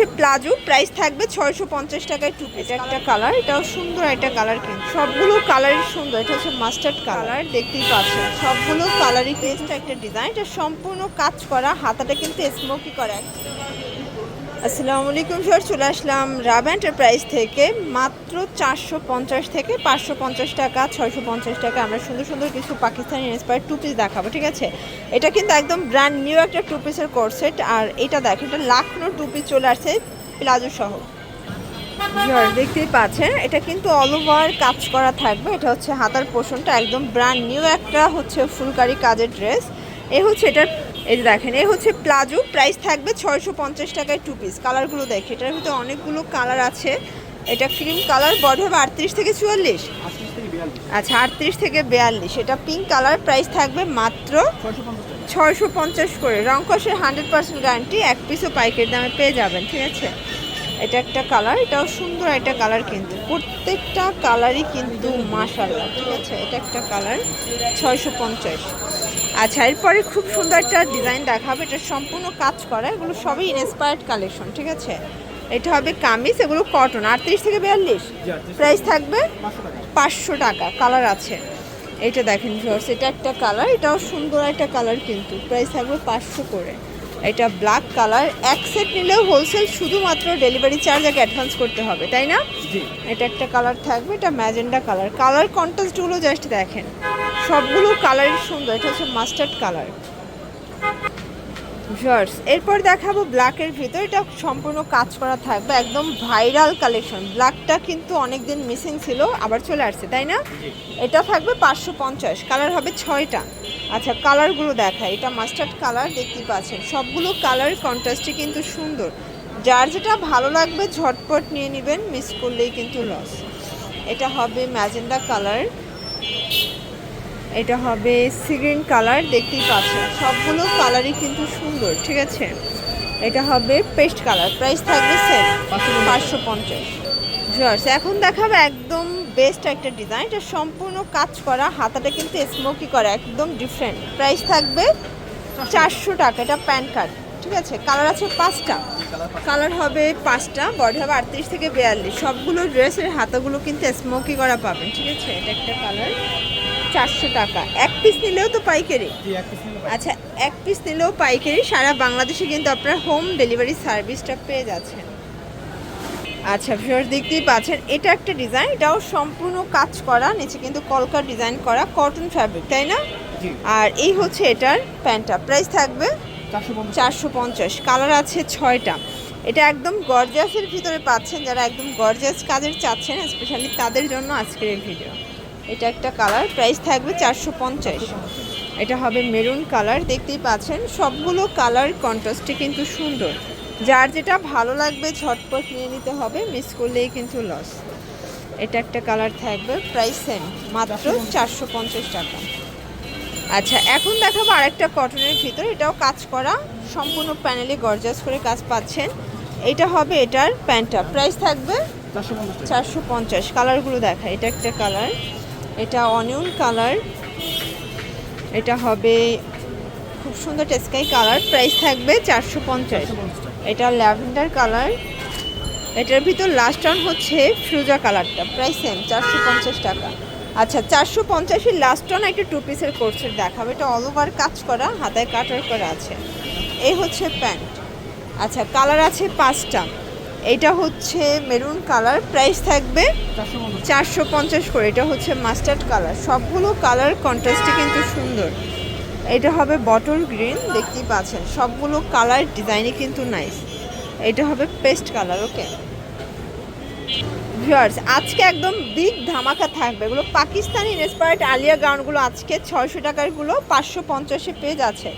হচ্ছে palazzo price থাকবে ছয়শো পঞ্চাশ টাকায় টু পিস একটা কালার এটাও সুন্দর একটা কালার কিন্তু। সবগুলো কালারই সুন্দর এটা হচ্ছে মাস্টার্ড কালার দেখতেই পাচ্ছেন। সবগুলো কালারই পেস্ট একটা ডিজাইন এটা সম্পূর্ণ কাজ করা হাতাটা কিন্তু স্মোকি করা। আসসালামু আলাইকুম স্যার চলে আসলাম রাব এন্টারপ্রাইজ থেকে। মাত্র চারশো পঞ্চাশ থেকে পাঁচশো পঞ্চাশ টাকা, ছয়শো পঞ্চাশ টাকা। আমরা সুন্দর সুন্দর কিছু পাকিস্তানি ইন্সপায়ার টু পিস দেখাবো, ঠিক আছে? এটা কিন্তু একদম ব্র্যান্ড নিউ একটা টু পিসের কোর্সেট আর এটা দেখেন, এটা লাখনো টু পিস চলে আসছে প্লাজো সহ। দেখতেই পাচ্ছেন, এটা কিন্তু অল ওভার কাজ করা থাকবে। এটা হচ্ছে হাতার পোষণটা একদম ব্র্যান্ড নিউ একটা হচ্ছে ফুলকারি কাজের ড্রেস এ হচ্ছে এটার এই যে দেখেন এই হচ্ছে প্লাজো প্রাইস থাকবে ছয়শো পঞ্চাশ টাকায় টু পিস কালারগুলো দেখে এটার ভিতরে অনেকগুলো কালার আছে। এটা ক্রিম কালার বডি হবে আটত্রিশ থেকে চুয়াল্লিশ। আচ্ছা আটত্রিশ থেকে বিয়াল্লিশ। এটা পিঙ্ক কালার প্রাইস থাকবে মাত্র ছয়শো পঞ্চাশ করে। রং কষের হান্ড্রেড পার্সেন্ট গ্যারান্টি এক পিসও পাইকের দামে পেয়ে যাবেন ঠিক আছে? এটা একটা কালার এটাও সুন্দর একটা কালার কিন্তু। প্রত্যেকটা কালারই কিন্তু মাশাল্লাহ ঠিক আছে? এটা একটা কালার ছয়শো পঞ্চাশ। আচ্ছা এরপরে খুব সুন্দর একটা ডিজাইন দেখাবো। এটা সম্পূর্ণ কাজ করা এগুলো সবই ইনস্পায়ার্ড কালেকশন ঠিক আছে? এটা হবে কামিজ এগুলো কটন আটত্রিশ থেকে বিয়াল্লিশ? প্রাইস থাকবে পাঁচশো টাকা। কালার আছে। এটা দেখেন ভিউয়ার্স এটা একটা কালার এটাও সুন্দর একটা কালার কিন্তু। প্রাইস থাকবে পাঁচশো করে। এটা ব্ল্যাক কালার এক সেট নিলেও হোলসেল শুধুমাত্র ডেলিভারি চার্জ আগে অ্যাডভান্স করতে হবে তাই না? এটা একটা কালার থাকবে এটা ম্যাজেন্ডা কালার কালার কন্ট্রাস্টগুলো জাস্ট দেখেন। সবগুলো কালারই সুন্দর এটা হচ্ছে মাস্টার্ড কালার ভিউয়ার্স এরপর দেখাবো ব্ল্যাকের ভিতর এটা সম্পূর্ণ কাজ করা থাকবে একদম ভাইরাল কালেকশন। ব্ল্যাকটা কিন্তু অনেক দিন মিসিং ছিল আবার চলে আসছে তাই না? এটা থাকবে পাঁচশো পঞ্চাশ কালার হবে ছয়টা। আচ্ছা কালারগুলো দেখায় এটা মাস্টার্ড কালার দেখতেই পাচ্ছেন। সবগুলো কালার কন্ট্রাস্টে কিন্তু সুন্দর। যার যেটা ভালো লাগবে ঝটপট নিয়ে নেবেন মিস করলেই কিন্তু লস এটা হবে ম্যাজেন্ডা কালার। এটা হবে সিগ্রিন কালার দেখতেই পাচ্ছেন। সবগুলো কালারই কিন্তু সুন্দর ঠিক আছে? এটা হবে পেস্ট কালার প্রাইস থাকবে সেম পাঁচশো পঞ্চাশ। ভিউয়ার্স এখন দেখাবে একদম বেস্ট একটা ডিজাইন এটা সম্পূর্ণ কাজ করা হাতাটা কিন্তু স্মোকি করা একদম ডিফারেন্ট প্রাইস থাকবে চারশো টাকা এটা প্যান কার্ড ঠিক আছে? কালার আছে পাঁচটা। কালার হবে পাঁচটা বডি হবে আটত্রিশ থেকে বিয়াল্লিশ। সবগুলো ড্রেসের হাতাগুলো কিন্তু স্মোকি করা পাবেন ঠিক আছে? এটা একটা কালার চারশো টাকা। এক পিস নিলেও তো পাইকারি। আচ্ছা এক পিস নিলেও পাইকারি। সারা বাংলাদেশে কিন্তু আপনার হোম ডেলিভারি সার্ভিসটা পেয়ে যাচ্ছেন। আচ্ছা ভিউয়ার দেখতেই পাচ্ছেন এটা একটা ডিজাইন এটাও সম্পূর্ণ কাজ করা নিচে কিন্তু কলকা ডিজাইন করা কটন ফ্যাব্রিক তাই না? আর এই হচ্ছে এটার প্যান্টটা প্রাইস থাকবে চারশো পঞ্চাশ। কালার আছে ছয়টা। এটা একদম গর্জাসের ভিতরে পাচ্ছেন যারা একদম গর্জাস কাজের চাচ্ছেন স্পেশালি তাদের জন্য আজকের এই ভিডিও এটা একটা কালার প্রাইস থাকবে চারশো পঞ্চাশ। এটা হবে মেরুন কালার দেখতেই পাচ্ছেন। সবগুলো কালার কন্ট্রাস্টে কিন্তু সুন্দর। যার যেটা ভালো লাগবে ঝটপট নিয়ে নিতে হবে মিস করলেই কিন্তু লস এটা একটা কালার থাকবে প্রাইস সেম মাত্র চারশো পঞ্চাশ টাকা। আচ্ছা এখন দেখাবো আরেকটা কটনের ভিতর। এটাও কাজ করা সম্পূর্ণ প্যানেলে গর্জাস করে কাজ পাচ্ছেন। এটা হবে এটার প্যান্টটা। প্রাইস থাকবে চারশো পঞ্চাশ কালারগুলো দেখা এটা একটা কালার এটা অনিয়ন কালার। এটা হবে খুব সুন্দর টেস্কাই কালার। প্রাইস থাকবে চারশো পঞ্চাশ। এটা ল্যাভেন্ডার কালার। এটার ভিতর লাস্ট অন হচ্ছে ফ্রুজা কালারটা। প্রাইস সেম চারশো পঞ্চাশ টাকা। আচ্ছা চারশো পঞ্চাশের লাস্ট অন একটা টু পিসের কোর্সের দেখাবো। এটা অল ওভার কাজ করা, হাতায় কাটার করা আছে। এই হচ্ছে প্যান্ট। আচ্ছা কালার আছে পাঁচটা। এটা হচ্ছে মেরুন কালার প্রাইস থাকবে চারশো পঞ্চাশ করে। এটা হচ্ছে মাস্টার্ড কালার সবগুলো কালার কন্ট্রাস্টে কিন্তু সুন্দর। এটা হবে বটল গ্রিন দেখতেই পাচ্ছেন। সবগুলো কালার ডিজাইনে কিন্তু নাইস এটা হবে পেস্ট কালার ওকে ভিউয়ার্স আজকে একদম বিগ ধামাকা থাকবে। এগুলো পাকিস্তানি ইন্সপায়ার্ড আলিয়া গাউনগুলো আজকে ছয়শো টাকারগুলো পাঁচশো পঞ্চাশে পেয়ে যাচ্ছে।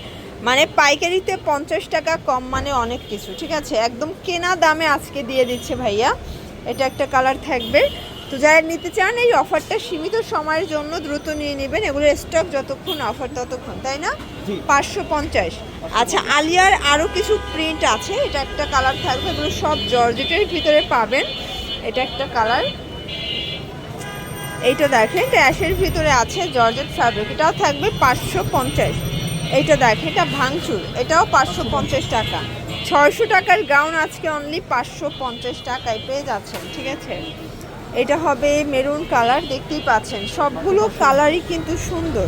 মানে পাইকারিতে পঞ্চাশ টাকা কম মানে অনেক কিছু ঠিক আছে? একদম কেনা দামে আজকে দিয়ে দিচ্ছে ভাইয়া। এটা একটা কালার থাকবে। তো যারা নিতে চান এই অফারটা সীমিত সময়ের জন্য দ্রুত নিয়ে নেবেন। এগুলো স্টক যতক্ষণ অফার ততক্ষণ তাই না? পাঁচশো পঞ্চাশ। আচ্ছা আলিয়ার আরও কিছু প্রিন্ট আছে। এটা একটা কালার থাকবে। এগুলো সব জর্জেটের ভিতরে পাবেন। এটা একটা কালার। এইটা দেখেন এটা অ্যাশের ভিতরে আছে জর্জেট ফ্যাব্রিক এটাও থাকবে পাঁচশো পঞ্চাশ। এইটা দেখ এটা ভাঙচুর। এটাও পাঁচশো পঞ্চাশ টাকা। ছয়শো টাকার গাউন আজকে অনলি পাঁচশো পঞ্চাশ টাকায় পেয়ে যাচ্ছেন ঠিক আছে? এটা হবে মেরুন কালার দেখতেই পাচ্ছেন। সবগুলো কালারই কিন্তু সুন্দর।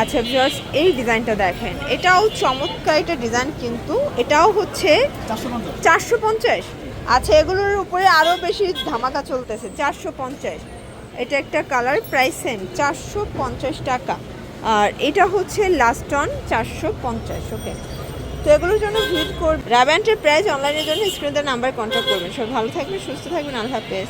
আচ্ছা ভিউয়ার্স এই ডিজাইনটা দেখেন। এটাও চমৎকার এটা ডিজাইন কিন্তু। এটাও হচ্ছে চারশো পঞ্চাশ। চারশো পঞ্চাশ? আচ্ছা এগুলোর উপরে আরও বেশি ধামাকা চলতেছে চারশো পঞ্চাশ। এটা একটা কালার প্রাইস সেম চারশো পঞ্চাশ টাকা। আর এটা হচ্ছে লাস্ট টন চারশো পঞ্চাশ ওকে তো এগুলোর জন্য ভিজিট করবেন র্যাব প্রাইস অনলাইনের জন্য স্ক্রিনের নাম্বার কন্ট্যাক্ট করবেন। সব ভালো থাকবেন, সুস্থ থাকবেন, আল্লাহ হাফেজ।